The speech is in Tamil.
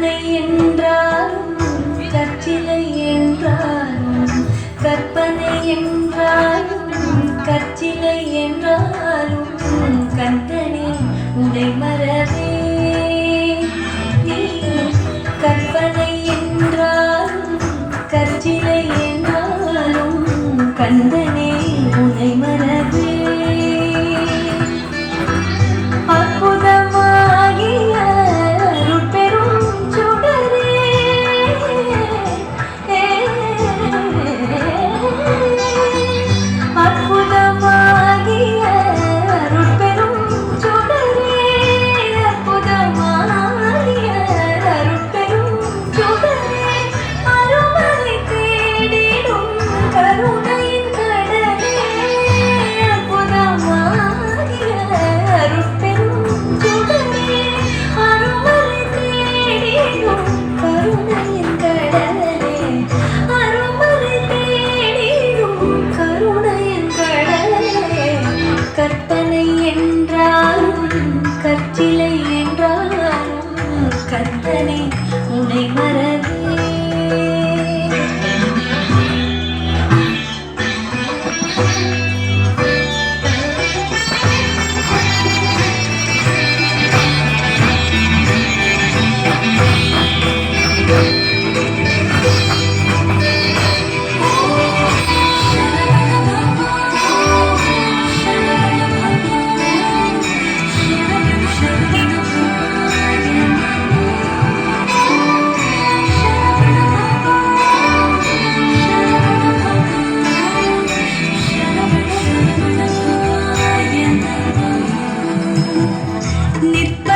கற்பனை என்றாலும் கற்சிலை என்றாலும் கற்பனை என்றாலும் கற்சிலை என்றாலும் கந்தனே உடை மரவே நீ கற்பனை என்றாலும் கற்சிலை என்றாலும் கந்தனே நிற்ப